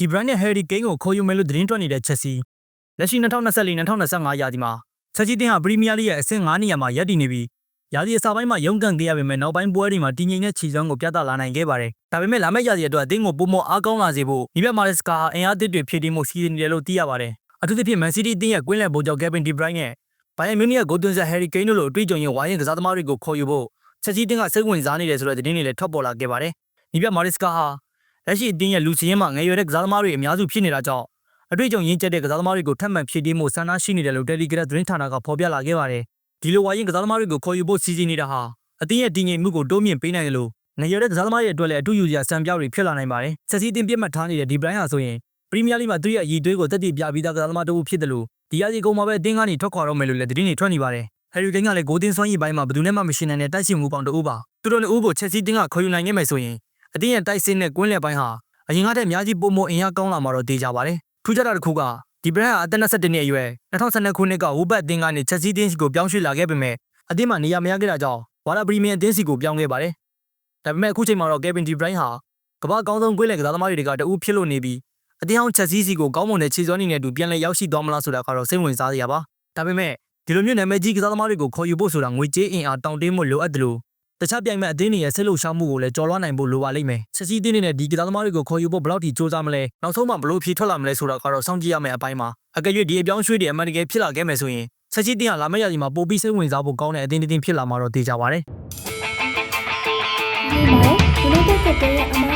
ဒီ brand နဲ့ Harry Kane ကိုခေါ်ယူမယ်လို့သတင်းထွက်နေတဲ့ Chelsea လက်ရှိ2024-2025ရာသီမှာချက်စီတင်းဟာပရီးမီးယားလိရဲ့အဆင့်9နေရာမှာရပ်တည်နေပြီးရာသီအစပိုင်းမှာရုန်းကန်ခဲ့ရပေမဲ့နောက်ပိုင်းပွဲတွေမှာတည်ငြိမ်တဲ့ခြေစွမ်းကိုပြသလာနိုင်ခဲ့ပါတယ်။ဒါပေမဲ့လာမယ့်ရာသီအတွက်အသင်းကိုပုံမအားကောင်းလာစေဖို့မိဘမာရက်စကာဟာအင်အားသစ်တွေဖြည့်တင်းမှုစီစဉ်နေတယ်လို့သိရပါတယ်။အထူးသဖြင့် Man City အသင်းရဲ့ကွင်းလယ်ဗိုလ်ချုပ် Kevin De Bruyne နဲ့ Bayern Munich ရဲ့ဂိုးသွင်းဆက် Harry Kane တို့လိုအတွေ့အကြုံရဝိုင်းရင်ကစားသမားတွေကိုခေါ်ယူဖို့ချက်စီတင်းကစိတ်ဝင်စားနေတယ်ဆိုတဲ့သတင်းတွေလည်းထွက်ပေါ်လာခဲ့ပါတယ်။မိဘမာရက်စကာဟာ လက်ရှိအသင်းရဲ့လူစည်းရင်းမှာငယ်ရွယ်တဲ့ကစားသမားတွေအများစုဖြစ်နေတာကြောင့်အတွေ့အကြုံရင်းကျက်တဲ့ကစားသမားတွေကိုထပ်မံဖြည့်တင်းမှုဆန္ဒရှိနေတယ်လို့ Telegraph သတင်းဌာနကဖော်ပြလာခဲ့ပါတယ်။ဒီလိုဝိုင်းရင်ကစားသမားတွေကိုခေါ်ယူဖို့စီစဉ်နေတာဟာအသင်းရဲ့တည်ငြိမ်မှုကိုတိုးမြင့်ပေးနိုင်တယ်လို့ငယ်ရွယ်တဲ့ကစားသမားတွေအတွက်လည်းအထူးယူစရာစံပြောက်တွေဖြစ်လာနိုင်ပါတယ်။ချက်စီတင်းပြတ်မှတ်ထားနေတဲ့ဒီဘရိုင်းဟာဆိုရင်ပရီးမီးယားလိမှာသူ့ရဲ့အည်သွေးကိုတက်တည်ပြပြီးသားကစားသမားတစ်ဦးဖြစ်တယ်လို့ဒီရာသီကုန်မှာပဲအသင်းကနေထွက်ခွာတော့မယ်လို့လည်းသတင်းတွေထွက်နေပါတယ်။ Harry Kane ကလည်းဂိုးတင်စွမ်းရည်ပိုင်းမှာဘယ်သူနဲ့မှမရှင်နိုင်တဲ့တိုက်စစ်မှုပေါင်းတစ်ဦးပါ။သူတို့နှစ်ဦးကိုချက်စီတင်းကခေါ်ယူနိုင်ခဲ့မယ်ဆိုရင် အသင်းရဲ့တိုက်စစ်နဲ့ကွင်းလယ်ပိုင်းဟာအရင်ကတည်းကအများကြီးပုံမအင်အားကောင်းလာမှာတော့တေးကြပါတယ်။ထူးခြားတာတစ်ခုကဒီဘရန်ဟာအသက်22နှစ်အရွယ်2012ခုနှစ်ကဝူဘတ်အသင်းကနေချက်စီတင်းစီကိုပြောင်းရွှေ့လာခဲ့ပေမဲ့အသင်းမှာနေရာမရခဲ့တာကြောင့်ဝါလာပရီမီယံအသင်းစီကိုပြောင်းခဲ့ပါတယ်။ဒါပေမဲ့အခုချိန်မှာတော့ Kevin De Bruyne ဟာကမ္ဘာအကောင်းဆုံးကွင်းလယ်ကစားသမားတွေကတအူးဖြစ်လို့နေပြီးအသင်းအောင်ချက်စီစီကိုကောင်းမွန်တဲ့ခြေစွမ်းနေနဲ့အတူပြန်လည်ရောက်ရှိသွားမလားဆိုတာကတော့စိတ်ဝင်စားစရာပါ။ဒါပေမဲ့ဒီလိုမျိုးနာမည်ကြီးကစားသမားတွေကိုခေါ်ယူဖို့ဆိုတာငွေကြေးအင်အားတောင့်တင်းမှုလိုအပ်တယ်လို့ တခြားပြိုင်မဲ့အသင်းတွေရဲ့ဆက်လုပ်ရှားမှုကိုလည်းကြော်လွှားနိုင်ဖို့လိုပါလိမ့်မယ်။ချက်စီအသင်းတွေနဲ့ဒီကစားသမားတွေကိုခေါ်ယူဖို့ဘယ်လောက်ထိစူးစမ်းမလဲ။နောက်ဆုံးမှဘယ်လိုဖြေထွက်လာမလဲဆိုတာကတော့စောင့်ကြည့်ရမယ့်အပိုင်းပါ။အကယ်၍ဒီအပြောင်းရွှေ့တွေအမှန်တကယ်ဖြစ်လာခဲ့မယ်ဆိုရင်ချက်စီအသင်းဟာလာမယ့်ရာသီမှာပိုပြီးစိတ်ဝင်စားဖို့ကောင်းတဲ့အသင်းတစ်သင်းဖြစ်လာမှာတော့သိကြပါဗျ။ဒီမှာဒီလိုတဲ့ကတည်းကအမားကို